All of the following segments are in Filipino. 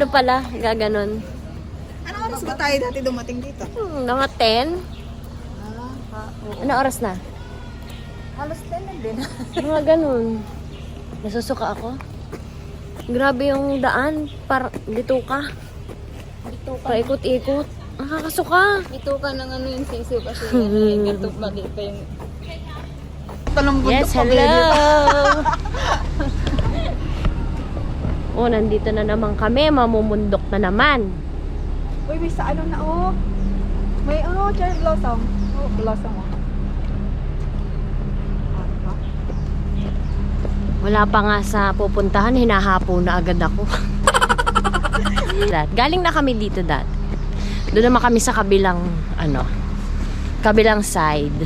ano pala, gaganon. ano oras ba tayo dati dumating dito? Hmm, mga 10? Ah, Ano oras na? halos 10 na din. Mga ganun. Nasusuka ako. Grabe yung daan. Par dito ka. Dito Paikot-ikot. Nakakasuka. Dito ka ng ano yung sisiw kasi gatok ba dito yung... Yes, hello! oh, nandito na naman kami. Mamumundok na naman. Uy, may sa ano na oh. May ano, cherry blossom. Oh, blossom oh. Wala pa nga sa pupuntahan. Hinahapo na agad ako. Dat. Galing na kami dito, Dat. Doon naman kami sa kabilang, ano, kabilang side.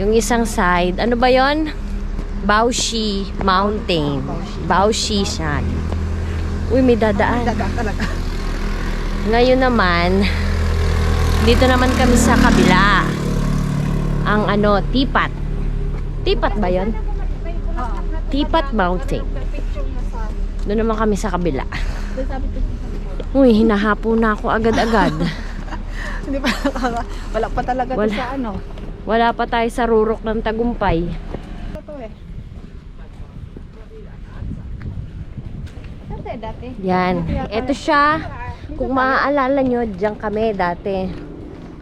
Yung isang side, ano ba yon? Baoshi Mountain. Baoshi Shan. Uy, may dadaan. Daga talaga. Ngayon naman, dito naman kami sa kabila. Ang ano, Tipat. Tipat ba yon? Tipat Mountain. Doon naman kami sa kabila. Uy, hinahapo na ako agad-agad. Hindi pa. Wala pa talaga Wala. sa ano. Wala pa tayo sa rurok ng tagumpay. Ito to eh. Dati, dati. Yan. Ito siya. Kung maaalala nyo, diyan kami dati.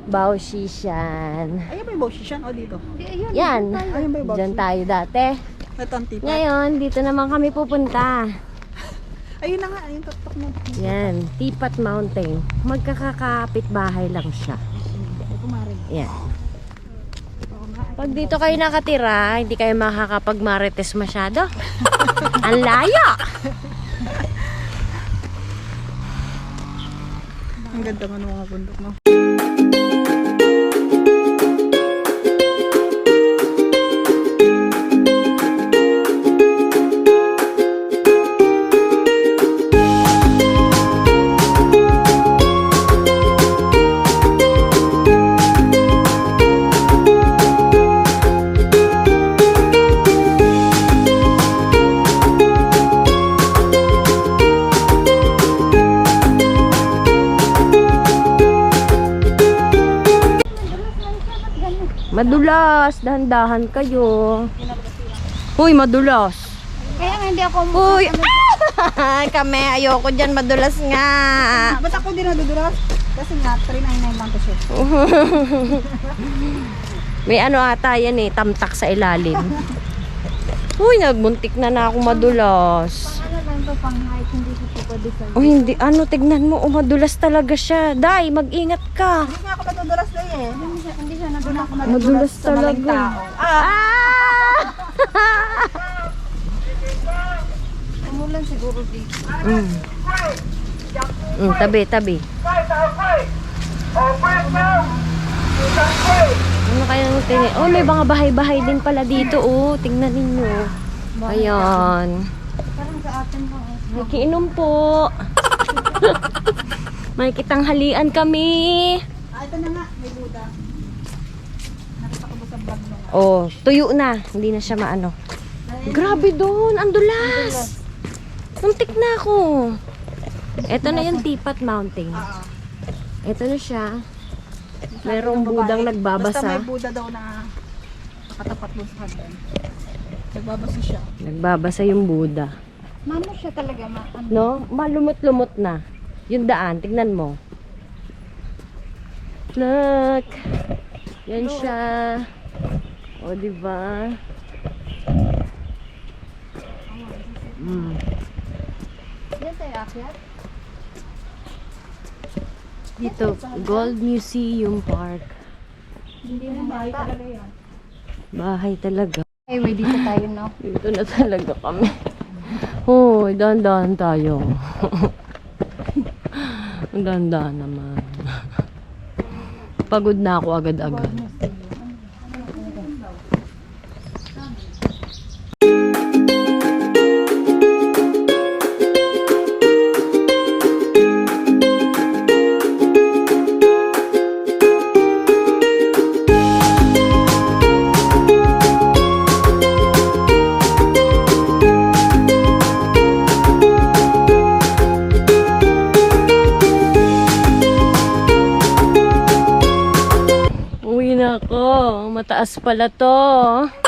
Baoshi Shan. Ayun ba yung Boshishan? O dito? Ayun. Yan. Ayun ba yung Diyan tayo dati. Ito ang tipa. Ngayon, dito naman kami pupunta. Ayun na nga. Ayun tuktok mo. Yan. Tipat Mountain. Magkakakapit bahay lang siya. Ay. Yan. Oo nga. Pag dito kayo nakatira, hindi kayo makakapag-marites masyado. Ang layo! Ang ganda nga ng mga bundok mo. Madulas, dahan-dahan kayo. Uy, madulas. Kaya nga hindi ako... Uy, ah! kami, ayoko dyan, madulas nga. Ba't ako din nadudulas? Kasi nga, 399 lang to siya. May ano ata yan eh, tamtak sa ilalim. Uy, nagmuntik na na ako madulas. Ano to pang height, hindi ko po pwede sa... Oh, hindi, ano, tignan mo, oh, madulas talaga siya. Day, mag-ingat ka. Hindi nga ako nadudulas na eh. Hindi siya, hindi siya nadudulas ako Madulas sa maling talaga. tao. Ah! Ah! Umulan siguro dito. mm. Mm, tabi, tabi. Ano kayang tingin? Oh, may mga bahay-bahay din pala dito, oh. Tingnan ninyo. Ayan. Parang sa atin pa. oh. May kiinom po. may kitanghalian kami. Ah, ito na nga. May Buddha. Nakita ko ba sa vlog mo? Oh, tuyo na. Hindi na siya maano. Grabe doon. Ang dulas. Muntik na ako. Ito na yung Tipat Mountain. Ah, Ito na siya. Merong budang Basta nagbabasa. may Buddha daw na nakatapat mo sa hagdan. Nagbabasa siya. Nagbabasa yung Buddha. Mano siya talaga ma ano? No? Malumot-lumot na. Yung daan, tignan mo. Look! Yan siya. O, di ba? Mm. Yan tayo akyat. Dito, Gold Museum Park. Hindi na bahay talaga yan. Bahay talaga. Highway dito tayo no. Dito na talaga kami. Hoy, dahan-dahan tayo. Ang dahan-dahan naman. Pagod na ako agad-agad. Pala to.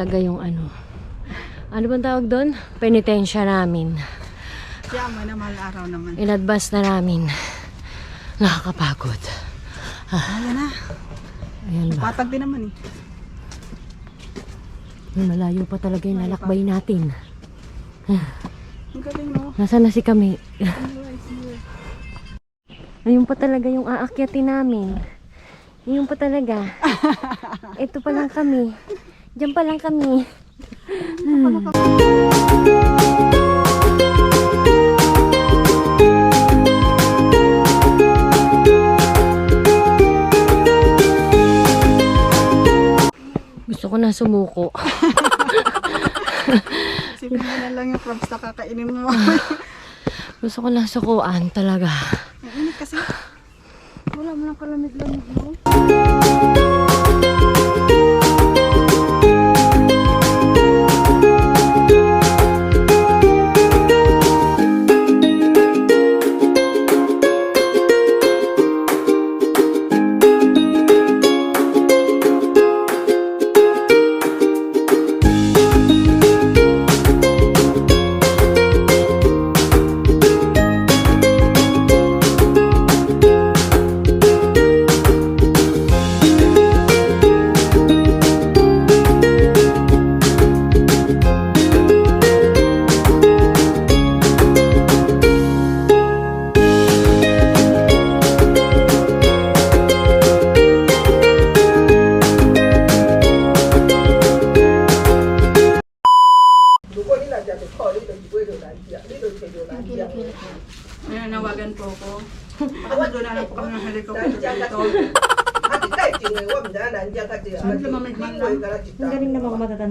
Talaga yung ano. Ano bang tawag doon? Penitensya namin. Siya, may naman araw naman. In-advance na namin. Nakakapagod. Ayan na. Ayan ba? Patag din naman eh. Malayo pa talaga yung lalakbay natin. Ang galing no. Nasaan na si kami? Ayun pa talaga yung aakyatin namin. Yun pa talaga. Ito pa lang kami. Diyan pa lang kami. Gusto ko na sumuko. Sipin mo na lang yung crabs na kakainin mo. Gusto ko na sukuan talaga. Ang init kasi. Wala mo lang kalamig-lamig no.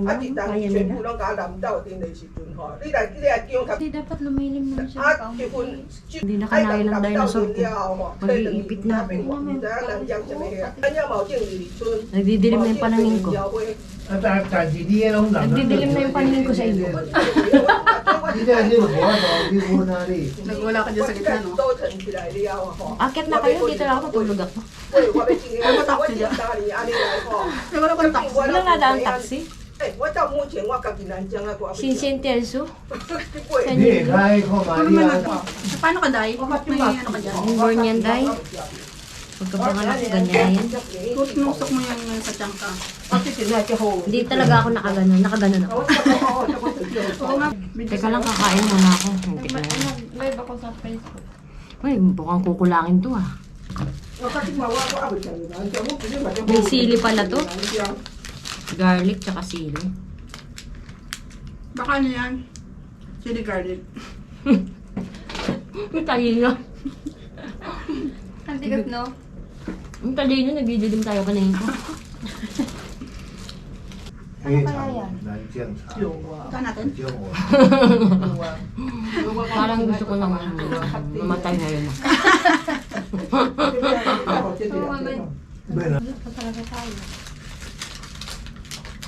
Naman matatanda. Kaya nila. Hindi dapat lumilim naman siya. Hindi na kanain ng dinosaur ko. Mag-iipit na ako. Nagdidilim na yung panangin ko. Nagdidilim na yung paningin ko sa iyo. Nagwala ka dyan sa gitna, no? Akit na kayo, dito lang ako tutulog ako. Ay, mataksi dyan. Ay, wala ko ng taxi. Walang nadaan taxi. 哎，我到目前我家己南疆啊，我 Sinsin Telso? 你开过玛 Ano 利 man 亚 ito? Paano ka, Day? May ano ka dyan? Yung born yan, Day? Pagkapanganak ko, ganyan na yan. Tinusok mo yung sa tiyan ka. Hindi talaga ako nakaganon. Nakaganon ako. Oo nga. Teka lang, kakain muna ako. Hindi ko na. Live ako sa Facebook. Uy, mukhang kukulangin to ah. May sili pala to. Garlic tsaka sili. Baka ano yan? Chili garlic. Ang talino. Ang tigat, no? Ang talino, nagdidilim tayo kanina. Ano pala yan? Ito natin? Parang gusto ko naman mamatay na yun. Tumamad. Tumamad talaga tayo.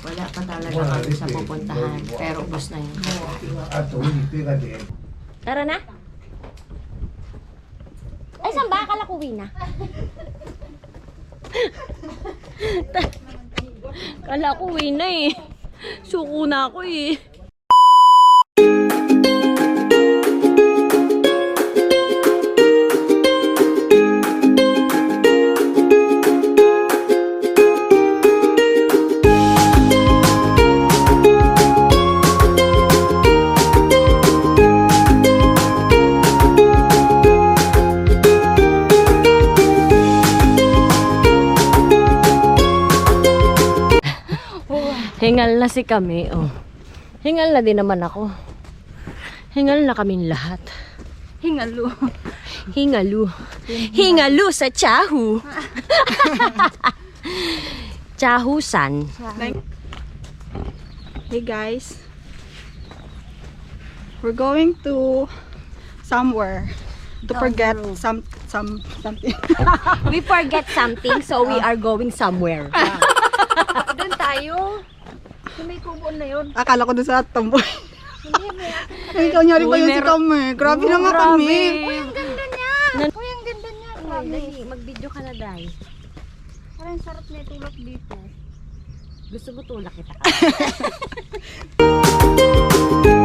Wala pa talaga kami sa pupuntahan. Pero ubos na yun. Tara na. Ay, saan ba? Akala ko na. Kala ko na eh. Suko na ako eh. Hingal na si kami, oh. Hingal na din naman ako. Hingal na kaming lahat. Hingalo. Hingalu. Hingalu sa Chahu. Chahusan. Hey guys. We're going to somewhere to forget some some something. We forget something, so we are going somewhere. Doon tayo. Yung may kubo na yun. Akala ko doon sa tomboy. Ay, ikaw niya rin ba Uy, yun si meron- kami? Grabe Oh, naman grabe. kami. Ang ganda niya. Uy, ang ganda niya. Ay, dali, mag-video ka na, Day. Parang sarap na itulak dito. Gusto mo tulak kita?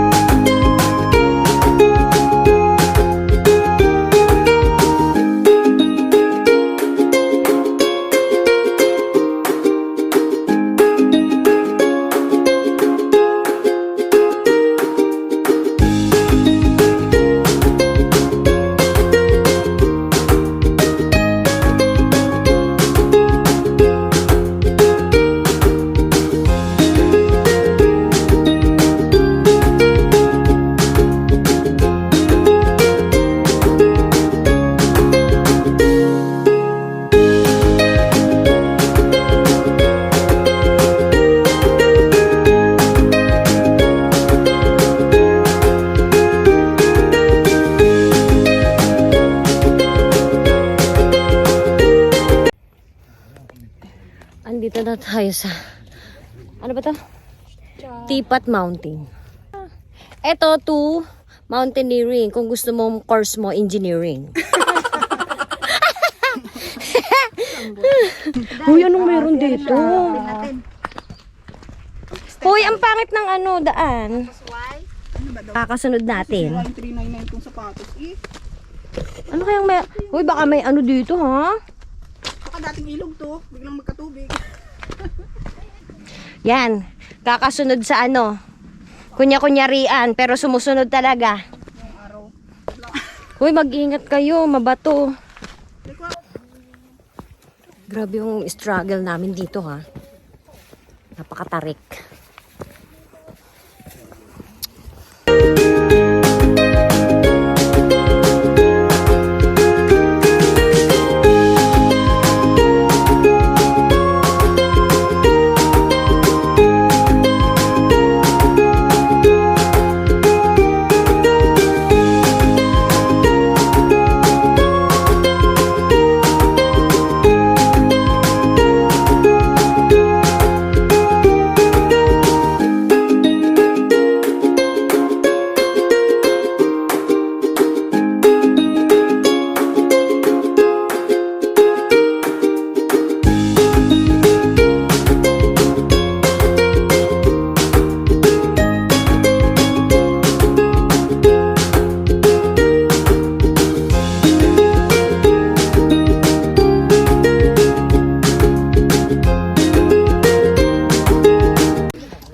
tayo sa... Ano ba to? Tipat Mountain. Ito to mountaineering. Kung gusto mo course mo, engineering. Uy, anong meron dito? Hoy, ang pangit ng ano, daan. Kakasunod natin. Line 399 itong sapatos. Ano kayang may... Hoy, baka may ano dito, ha? baka dating ilog to. Biglang magkatubig. Yan. Kakasunod sa ano. Kunya-kunyarian, pero sumusunod talaga. Hoy, mag-ingat kayo, mabato. Grabe yung struggle namin dito, ha? Napakatarik.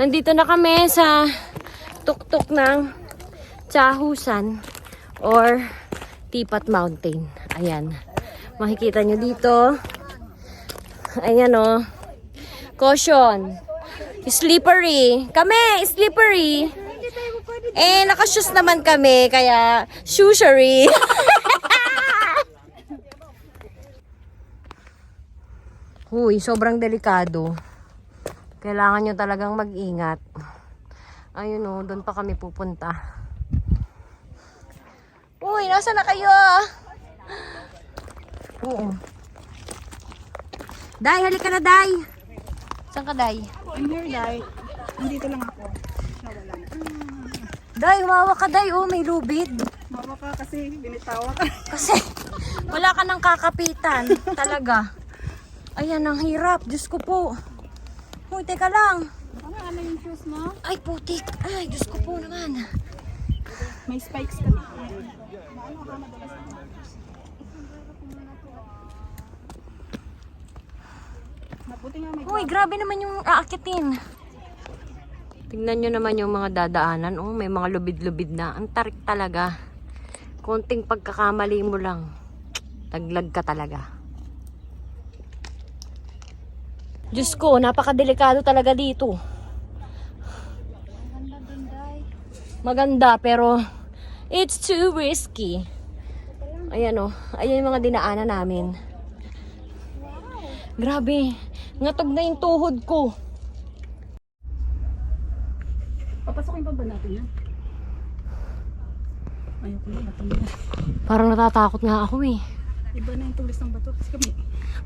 Nandito na kami sa tuktok ng Chahusan or Tipat Mountain. Ayan. Makikita nyo dito. Ayan o. Caution. Slippery. Kami, slippery. Eh, nakashoes naman kami, kaya shoeshery. Uy, sobrang delikado. Kailangan nyo talagang mag-ingat. Ayun o, doon pa kami pupunta. Uy, nasa na kayo? Oo. Day, halika na, Day. Saan ka, Day? I'm here, Dai. Nandito lang ako. Nawala na. Day, humawa ka, Day. Oh, may lubid. Mawa ka kasi binitawa ka. Kasi wala ka nang kakapitan. Talaga. Ayan, ang hirap. Diyos ko po. Uy, teka lang. Ano, ano yung shoes mo? Ay, putik. Ay, Diyos ko po naman. May spikes ka. Mabuti nga may Uy, grabe naman yung aakitin. Tingnan nyo naman yung mga dadaanan. Oh, may mga lubid-lubid na. Ang tarik talaga. Konting pagkakamali mo lang. Taglag ka talaga. Diyos ko, napakadelikado talaga dito. Maganda, pero it's too risky. Ayan oh, ayan yung mga dinaanan namin. Grabe, ngatog na yung tuhod ko. Papasukin pa ba natin yan? Ayoko na, natumba. Parang natatakot nga ako eh. Iba na yung tulis ng bato. Kasi kami,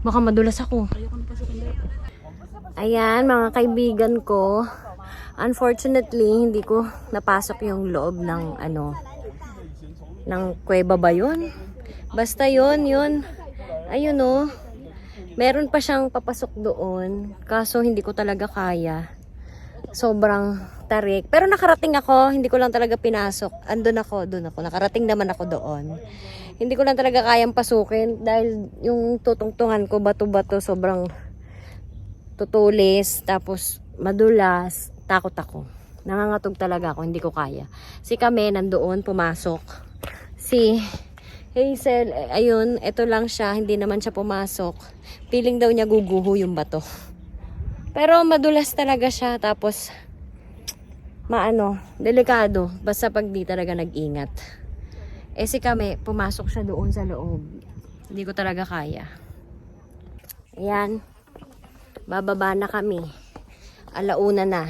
Baka madulas ako. ayoko na pasukin dahil. Ayan, mga kaibigan ko. Unfortunately, hindi ko napasok yung loob ng ano, ng kuweba ba yun? Basta yun, yun. Ayun oh. Meron pa siyang papasok doon. Kaso hindi ko talaga kaya. Sobrang tarik. Pero nakarating ako, hindi ko lang talaga pinasok. Andun ako, doon ako. Nakarating naman ako doon. Hindi ko lang talaga kayang pasukin dahil yung tutungtungan ko bato-bato sobrang tutulis, tapos madulas, takot ako. Nangangatog talaga ako, hindi ko kaya. Si kami, nandoon, pumasok. Si Hazel, eh, ayun, ito lang siya, hindi naman siya pumasok. Feeling daw niya guguho yung bato. Pero madulas talaga siya, tapos maano, delikado, basta pag di talaga nag-ingat. Eh si kami, pumasok siya doon sa loob. Hindi ko talaga kaya. Ayan. Bababa na kami. Alauna na.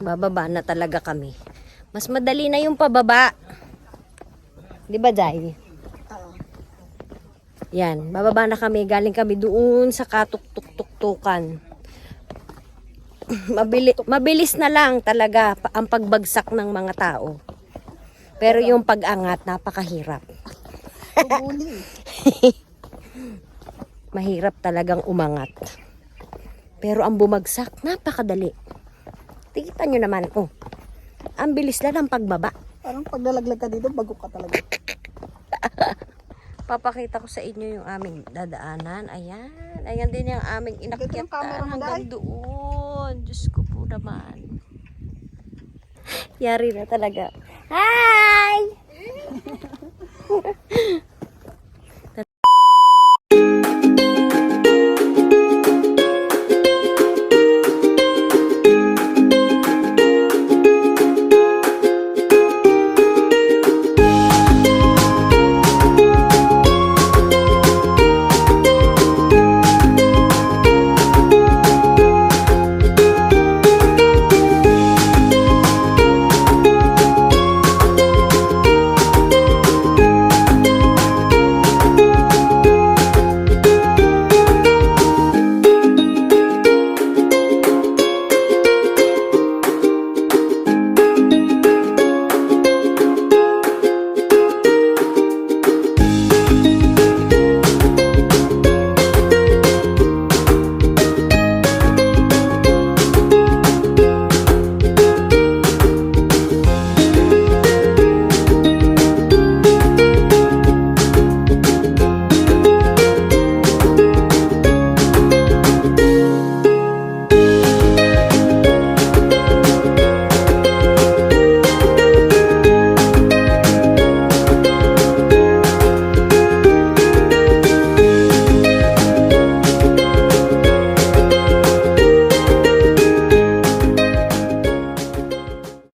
Bababa na talaga kami. Mas madali na yung pababa. Di ba, Jai? Yan. Bababa na kami. Galing kami doon sa katuk-tuk-tuk-tukan. Mabili, mabilis na lang talaga ang pagbagsak ng mga tao. Pero yung pag-angat, napakahirap. mahirap talagang umangat. Pero ang bumagsak, napakadali. Tikitan nyo naman, oh. Ang bilis lang ng pagbaba. Parang pag nalaglag ka dito, bago ka talaga. Papakita ko sa inyo yung aming dadaanan. Ayan. Ayan din yung aming Ganda inakyat yung camera mo, hanggang doon. Diyos ko po naman. Yari na talaga. Hi!